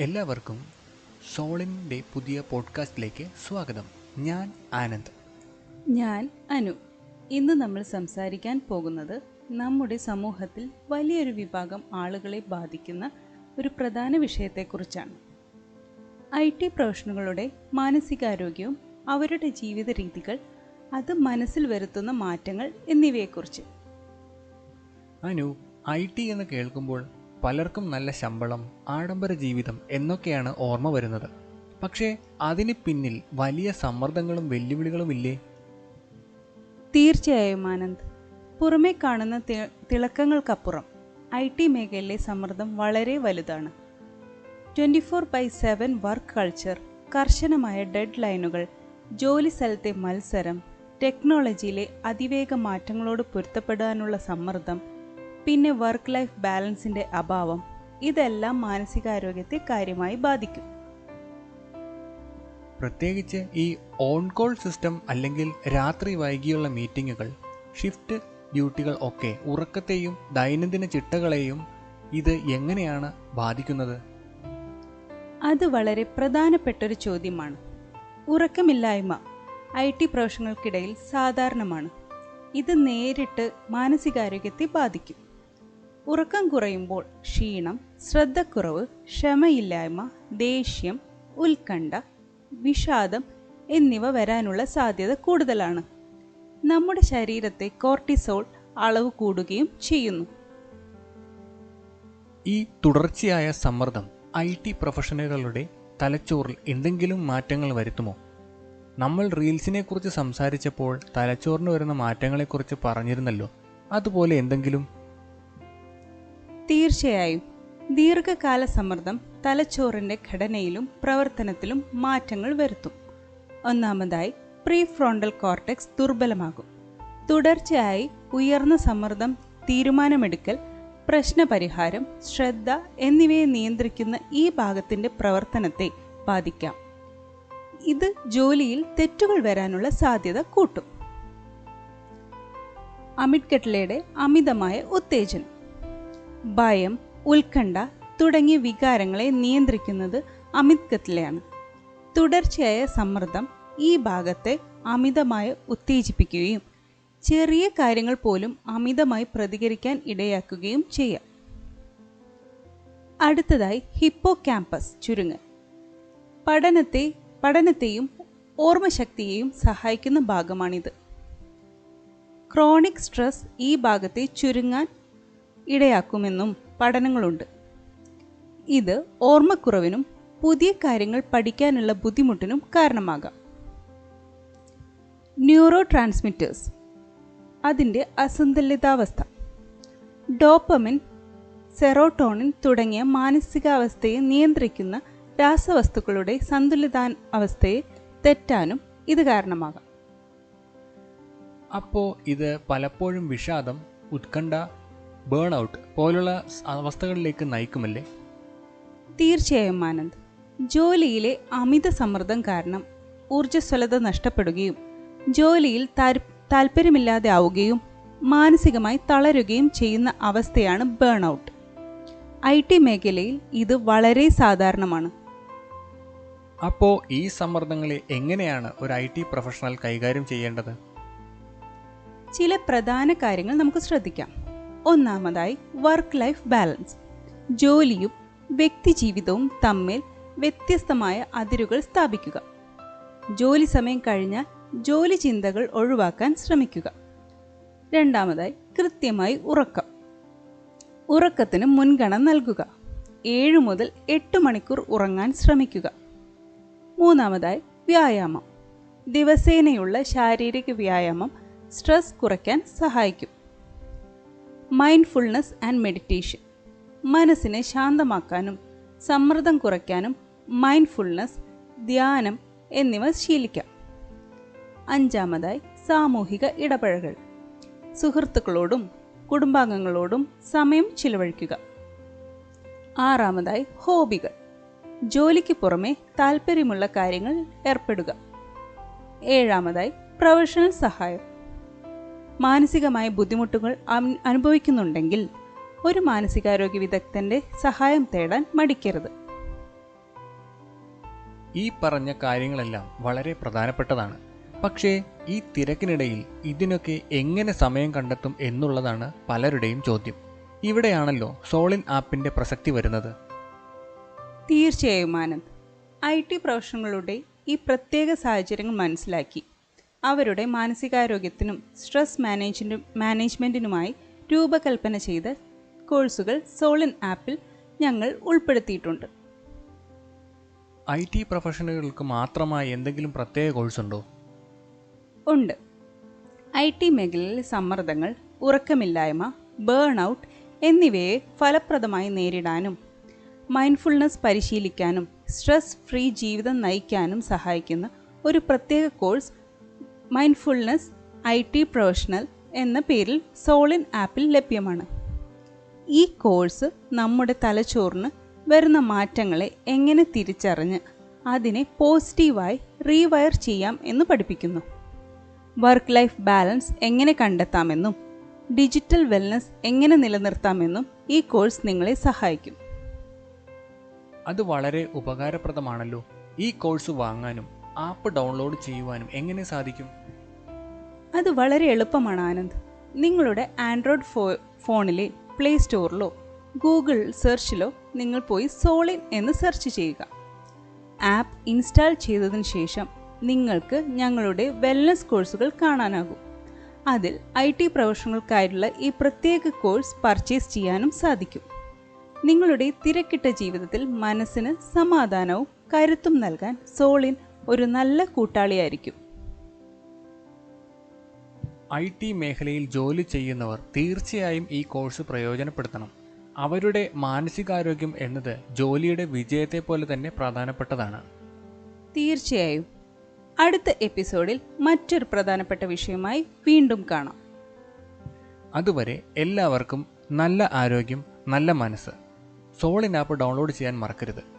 എല്ലാവർക്കും സോളിന്റെ പുതിയ പോഡ്കാസ്റ്റിലേക്ക് സ്വാഗതം. ഞാൻ ആനന്ദ്. ഞാൻ അനു. ഇന്ന് നമ്മൾ സംസാരിക്കാൻ പോകുന്നത് നമ്മുടെ സമൂഹത്തിൽ വലിയൊരു വിഭാഗം ആളുകളെ ബാധിക്കുന്ന ഒരു പ്രധാന വിഷയത്തെക്കുറിച്ചാണ്. ഐ ടി പ്രൊഫഷണലുകളുടെ മാനസികാരോഗ്യവും അവരുടെ ജീവിത രീതികൾ അത് മനസ്സിൽ വരുത്തുന്ന മാറ്റങ്ങൾ എന്നിവയെക്കുറിച്ച്. അനു ഐ ടി എന്ന് കേൾക്കുമ്പോൾ പലർക്കും നല്ല ശമ്പളം ആഡംബര ജീവിതം എന്നൊക്കെയാണ് ഓർമ്മ വരുന്നത്. പക്ഷേ അതിന് പിന്നിൽ വലിയ സമ്മർദ്ദങ്ങളും വെല്ലുവിളികളും ഇല്ലേ? തീർച്ചയായും ആനന്ദ്. പുറമേ കാണുന്ന തിളക്കങ്ങൾക്കപ്പുറം ഐ ടി മേഖലയിലെ സമ്മർദ്ദം വളരെ വലുതാണ്. Twenty four by seven work culture കർശനമായ ഡെഡ് ലൈനുകൾ ജോലി സ്ഥലത്തെ മത്സരം ടെക്നോളജിയിലെ അതിവേഗ മാറ്റങ്ങളോട് പൊരുത്തപ്പെടാനുള്ള സമ്മർദ്ദം പിന്നെ വർക്ക് ലൈഫ് ബാലൻസിന്റെ അഭാവം ഇതെല്ലാം മാനസികാരോഗ്യത്തെ കാര്യമായി ബാധിക്കും. പ്രത്യേകിച്ച് ഈ ഓൺ കോൾ സിസ്റ്റം അല്ലെങ്കിൽ രാത്രി വൈകിയുള്ള മീറ്റിങ്ങുകൾ ഷിഫ്റ്റ് ഡ്യൂട്ടികൾ ഒക്കെ ഉറക്കത്തെയും ദൈനംദിന ചിട്ടകളെയും ഇത് എങ്ങനെയാണ് ബാധിക്കുന്നത്? അത് വളരെ പ്രധാനപ്പെട്ടൊരു ചോദ്യമാണ്. ഉറക്കമില്ലായ്മ ഐ ടി പ്രൊഫഷണൽക്കിടയിൽ സാധാരണമാണ്. ഇത് നേരിട്ട് മാനസികാരോഗ്യത്തെ ബാധിക്കും. ഉറക്കം കുറയുമ്പോൾ ക്ഷീണം ശ്രദ്ധക്കുറവ് ക്ഷമയില്ലായ്മ ദേഷ്യം ഉത്കണ്ഠ വിഷാദം എന്നിവ വരാനുള്ള സാധ്യത കൂടുതലാണ്. നമ്മുടെ ശരീരത്തെ കോർട്ടിസോൾ അളവ് കൂടുകയും ചെയ്യുന്നു. ഈ തുടർച്ചയായ സമ്മർദ്ദം ഐ ടി പ്രൊഫഷണലുകളുടെ തലച്ചോറിൽ എന്തെങ്കിലും മാറ്റങ്ങൾ വരുത്തുമോ? നമ്മൾ റീൽസിനെ കുറിച്ച് സംസാരിച്ചപ്പോൾ തലച്ചോറിന് വരുന്ന മാറ്റങ്ങളെക്കുറിച്ച് പറഞ്ഞിരുന്നല്ലോ. അതുപോലെ എന്തെങ്കിലും? തീർച്ചയായും ദീർഘകാല സമ്മർദ്ദം തലച്ചോറിന്റെ ഘടനയിലും പ്രവർത്തനത്തിലും മാറ്റങ്ങൾ വരുത്തും. ഒന്നാമതായി പ്രീ ഫ്രോണ്ടൽ കോർട്ടെക്സ് ദുർബലമാകും. തുടർച്ചയായി ഉയർന്ന സമ്മർദ്ദം തീരുമാനമെടുക്കൽ പ്രശ്നപരിഹാരം ശ്രദ്ധ എന്നിവയെ നിയന്ത്രിക്കുന്ന ഈ ഭാഗത്തിന്റെ പ്രവർത്തനത്തെ ബാധിക്കാം. ഇത് ജോലിയിൽ തെറ്റുകൾ വരാനുള്ള സാധ്യത കൂട്ടും. അമിഡ്കട്ലയുടെ അമിതമായ ഉത്തേജനം. ഭയം ഉത്കണ്ഠ തുടങ്ങിയ വികാരങ്ങളെ നിയന്ത്രിക്കുന്നത് അമിത് കത്ലയാണ്. തുടർച്ചയായ സമ്മർദ്ദം ഈ ഭാഗത്തെ അമിതമായി ഉത്തേജിപ്പിക്കുകയും ചെറിയ കാര്യങ്ങൾ പോലും അമിതമായി പ്രതികരിക്കാൻ ഇടയാക്കുകയും ചെയ്യാം. അടുത്തതായി ഹിപ്പോ ക്യാമ്പസ് ചുരുങ്ങൽ പഠനത്തെ പഠനത്തെയും ഓർമ്മശക്തിയെയും സഹായിക്കുന്ന ഭാഗമാണിത്. ക്രോണിക് സ്ട്രെസ് ഈ ഭാഗത്തെ ചുരുങ്ങാൻ ഇടയാക്കുമെന്നും പഠനങ്ങളുണ്ട്. ഇത് ഓർമ്മക്കുറവിനും പുതിയ കാര്യങ്ങൾ പഠിക്കാനുള്ള ബുദ്ധിമുട്ടിനും കാരണമാകാം. ന്യൂറോ ട്രാൻസ്മിറ്റേഴ്സ് അതിന്റെ അസന്തുലിതാവസ്ഥ. ഡോപ്പമിൻ സെറോട്ടോണിൻ തുടങ്ങിയ മാനസികാവസ്ഥയെ നിയന്ത്രിക്കുന്ന രാസവസ്തുക്കളുടെ സന്തുലിതാവസ്ഥയെ തെറ്റാനും ഇത് കാരണമാകാം. അപ്പോൾ ഇത് പലപ്പോഴും വിഷാദം ഉത്കണ്ഠ ബേൺ ഔട്ട് പോലുള്ള അവസ്ഥകളിലേക്ക് നയിക്കുമല്ലേ? തീർച്ചയായും ആനന്ദ് ജോലിയിലെ അമിത സമ്മർദ്ദം കാരണം ഊർജസ്വലത നഷ്ടപ്പെടുകയും ജോലിയിൽ താല്പര്യമില്ലാതെ ആവുകയും മാനസികമായി തളരുകയും ചെയ്യുന്ന അവസ്ഥയാണ് ബേൺ ഔട്ട് ഐ ടി മേഖലയിൽ ഇത് വളരെ സാധാരണമാണ്. അപ്പോൾ ഈ സമ്മർദ്ദങ്ങളെ എങ്ങനെയാണ് ഒരു ഐ ടി പ്രൊഫഷണൽ കൈകാര്യം ചെയ്യേണ്ടത്? ചില പ്രധാന കാര്യങ്ങൾ നമുക്ക് ശ്രദ്ധിക്കാം. ഒന്നാമതായി വർക്ക് ലൈഫ് ബാലൻസ് ജോലിയും വ്യക്തിജീവിതവും തമ്മിൽ വ്യത്യസ്തമായ അതിരുകൾ സ്ഥാപിക്കുക. ജോലി സമയം കഴിഞ്ഞാൽ ജോലി ചിന്തകൾ ഒഴിവാക്കാൻ ശ്രമിക്കുക. രണ്ടാമതായി കൃത്യമായി ഉറക്കം. ഉറക്കത്തിന് മുൻഗണന നൽകുക. ഏഴ് മുതൽ എട്ട് മണിക്കൂർ ഉറങ്ങാൻ ശ്രമിക്കുക. മൂന്നാമതായി വ്യായാമം. ദിവസേനയുള്ള ശാരീരിക വ്യായാമം സ്ട്രെസ് കുറയ്ക്കാൻ സഹായിക്കും. മൈൻഡ്ഫുൾനെസ് ആൻഡ് മെഡിറ്റേഷൻ മനസ്സിനെ ശാന്തമാക്കാനും സമ്മർദ്ദം കുറയ്ക്കാനും മൈൻഡ്ഫുൾനെസ് ധ്യാനം എന്നിവ ശീലിക്കാം. അഞ്ചാമതായി സാമൂഹിക ഇടപഴകൽ. സുഹൃത്തുക്കളോടും കുടുംബാംഗങ്ങളോടും സമയം ചിലവഴിക്കുക. ആറാമതായി ഹോബികൾ. ജോലിക്ക് പുറമെ താല്പര്യമുള്ള കാര്യങ്ങൾ ഏർപ്പെടുക. ഏഴാമതായി പ്രൊഫഷണൽ സഹായം. മാനസികമായ ബുദ്ധിമുട്ടുകൾ അനുഭവിക്കുന്നുണ്ടെങ്കിൽ ഒരു മാനസികാരോഗ്യ വിദഗ്ധന്റെ സഹായം തേടാൻ മടിക്കരുത്. ഈ പറഞ്ഞ കാര്യങ്ങളെല്ലാം വളരെ പ്രധാനപ്പെട്ടതാണ്. പക്ഷേ ഈ തിരക്കിനിടയിൽ ഇതിനൊക്കെ എങ്ങനെ സമയം കണ്ടെത്തും എന്നുള്ളതാണ് പലരുടെയും ചോദ്യം. ഇവിടെയാണല്ലോ സോളിൻ ആപ്പിന്റെ പ്രസക്തി വരുന്നത്. തീർച്ചയായും ആനന്ദ്. ഐ ടി പ്രൊഫഷണലുകളുടെ ഈ പ്രത്യേക സാഹചര്യങ്ങൾ മനസ്സിലാക്കി. അവരുടെ മാനസികാരോഗ്യത്തിനും സ്ട്രെസ് മാനേജിനും മാനേജ്മെന്റിനുമായി രൂപകൽപ്പന ചെയ്ത കോഴ്സുകൾ സോളിൻ ആപ്പിൽ ഞങ്ങൾ ഉൾപ്പെടുത്തിയിട്ടുണ്ട്. ഐ ടി പ്രൊഫഷണലുകൾക്ക് മാത്രമായി എന്തെങ്കിലും പ്രത്യേക കോഴ്സ് ഉണ്ടോ. ഉണ്ട് ഐ ടി മേഖലയിലെ സമ്മർദ്ദങ്ങൾ ഉറക്കമില്ലായ്മ ബേൺ ഔട്ട് എന്നിവയെ ഫലപ്രദമായി നേരിടാനും മൈൻഡ്ഫുൾനെസ് പരിശീലിക്കാനും സ്ട്രെസ് ഫ്രീ ജീവിതം നയിക്കാനും സഹായിക്കുന്ന ഒരു പ്രത്യേക course mindfulness I T professional എന്ന പേരിൽ സോളിൻ ആപ്പിൽ ലഭ്യമാണ്. ഈ കോഴ്സ് നമ്മുടെ തലച്ചോറിന് വരുന്ന മാറ്റങ്ങളെ എങ്ങനെ തിരിച്ചറിഞ്ഞ് അതിനെ പോസിറ്റീവായി റീവയർ ചെയ്യാം എന്ന് പഠിപ്പിക്കുന്നു. വർക്ക് ലൈഫ് ബാലൻസ് എങ്ങനെ കണ്ടെത്താമെന്നും ഡിജിറ്റൽ വെൽനസ് എങ്ങനെ നിലനിർത്താമെന്നും ഈ കോഴ്സ് നിങ്ങളെ സഹായിക്കും. അത് വളരെ ഉപകാരപ്രദമാണല്ലോ. ഈ കോഴ്സ് വാങ്ങാനും ആപ്പ് ഡൗൺലോഡ് ചെയ്യുവാനും എങ്ങനെ സാധിക്കും? അത് വളരെ എളുപ്പമാണ് ആനന്ദ്. നിങ്ങളുടെ ആൻഡ്രോയിഡ് ഫോ ഫോണിലെ പ്ലേ സ്റ്റോറിലോ ഗൂഗിൾ സെർച്ചിലോ നിങ്ങൾ പോയി സോളിൻ എന്ന് സെർച്ച് ചെയ്യുക. ആപ്പ് ഇൻസ്റ്റാൾ ചെയ്തതിന് ശേഷം നിങ്ങൾക്ക് ഞങ്ങളുടെ വെൽനസ് കോഴ്സുകൾ കാണാനാകും. അതിൽ ഐ ടി പ്രൊഫഷണൽക്കാരുള്ള ഈ പ്രത്യേക കോഴ്സ് പർച്ചേസ് ചെയ്യാനും സാധിക്കും. നിങ്ങളുടെ തിരക്കിട്ട ജീവിതത്തിൽ മനസ്സിന് സമാധാനവും കരുത്തും നൽകാൻ സോളിൻ ഒരു നല്ല കൂട്ടാളിയായിരിക്കും. ഐ ടി മേഖലയിൽ ജോലി ചെയ്യുന്നവർ തീർച്ചയായും ഈ കോഴ്സ് പ്രയോജനപ്പെടുത്തണം. അവരുടെ മാനസികാരോഗ്യം എന്നത് ജോലിയുടെ വിജയത്തെ പോലെ തന്നെ പ്രധാനപ്പെട്ടതാണ്. തീർച്ചയായും. അടുത്ത എപ്പിസോഡിൽ മറ്റൊരു പ്രധാനപ്പെട്ട വിഷയമായി വീണ്ടും കാണാം. അതുവരെ എല്ലാവർക്കും നല്ല ആരോഗ്യം നല്ല മനസ്സ്. സോളിൻ ആപ്പ് ഡൗൺലോഡ് ചെയ്യാൻ മറക്കരുത്.